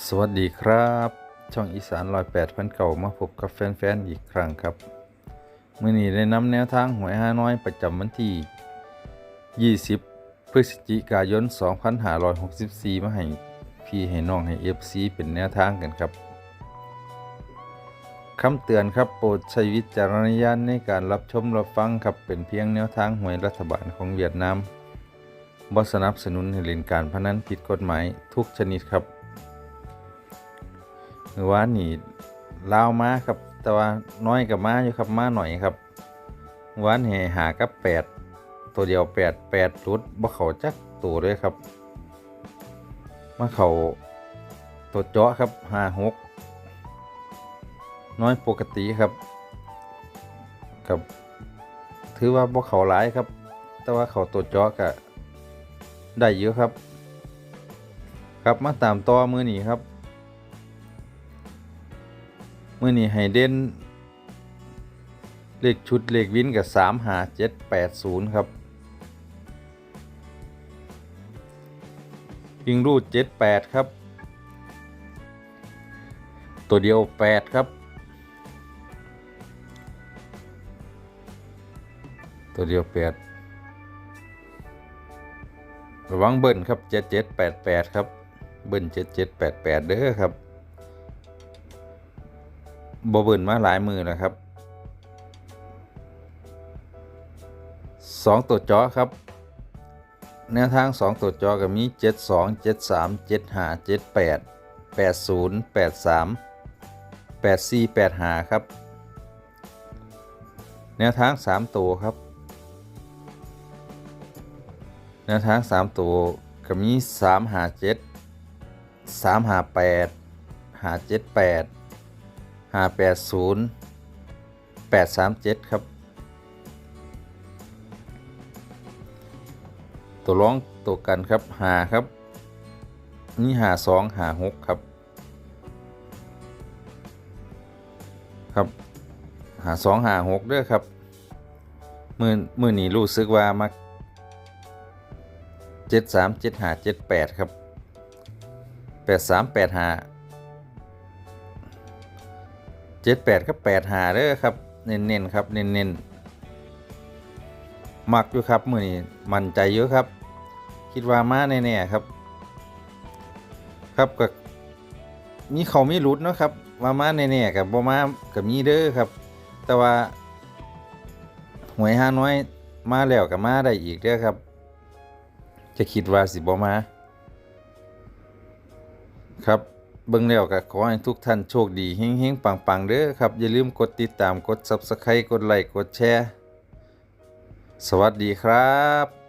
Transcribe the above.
สวัสดีครับ ช่องอีสานลอยแปดพันเก่ามาพบกับแฟนๆอีกครั้งครับเมื่อนี้ได้นำแนวทางหวยฮาน้อยประจำวันที่ 20 พฤศจิกายน 2564 มาให้พี่ให้น้องให้ FC เป็นแนวทางกันครับคำเตือนครับโปรดใช้วิจารณญาณในการรับชมรับฟังครับเป็นเพียงแนวทางหวยรัฐบาลของเวียดนามบ่สนับสนุนให้เล่นการพนันผิดกฎหมายทุกชนิดครับ เมื่อวานนี่ลาวมาครับ แต่ว่าน้อยกับมาอยู่ครับมาหน่อยครับเมื่อวานแห่หากับแปดตัวเดียวแปดแปดรุดบ่เขาจักตัวด้วยครับ มาเขาตัวเจาะครับห้าหกน้อยปกติครับ กับ ถือว่าบ่เขาหลายครับ แต่ว่าเขาตัวเจาะก็ได้เยอะครับ ครับมาตามต่อมือนี้ครับ มื่อนี้ให้เด่นเลขชุดเลขวินกับสามหาเจ็ดแปดศูนย์ครับยิงรูดเจ็ดแปดครับ ตัวเดียวแปดครับ ตัวเดียวแปดระวังเบิ้ลครับเจ็ดเจ็ดแปดแปดครับ เบิ้ลเจ็ดเจ็ดแปดแปดเด้อครับ บเบิ่นมาหลายมือแล้วครับสองตัวจอครับ แนวทางสองตัวจอก็มีเจ็ดสองเจ็ดสามเจ็ดห้าเจ็ดแปดแปดศูนย์แปดสามแปดสี่แปดห้าครับ แนวทางสามตัวครับ แนวทางสามตัวก็มีสามห้าเจ็ดสามห้าแปดห้าเจ็ดแปด ห้าแปดศูนย์แปดสามเจ็ดครับ ตัวร้องตัวกันครับหาครับ นี่หาสองหาหกครับ ครับหาสองหาหกด้วยครับมือมือนี้รู้สึกว่ามักเจ็ดสามเจ็ดหาเจ็ดแปดครับแปดสามแปดหา เจ็ดแปดก็แปดหาเด้อครับเน้นๆครับเน้นๆมักอยู่ครับมือนี้มั่นใจเยอะครับ คิดว่ามาแน่ๆครับ ครับก็มีเขาไม่รุดเนาะครับว่ามาแน่ๆกับบ่มากับมีเด้อครับ แต่ว่าหวยห้าน้อยมาแล้วกับมาได้อีกเด้อครับ จะคิดว่าสิบ่มาครับ เบิ่งแล้วก็ขอให้ทุกท่านโชคดีเฮงๆปังๆเด้อครับ อย่าลืมกดติดตามกด Subscribe กดไลค์กดแชร์ สวัสดีครับ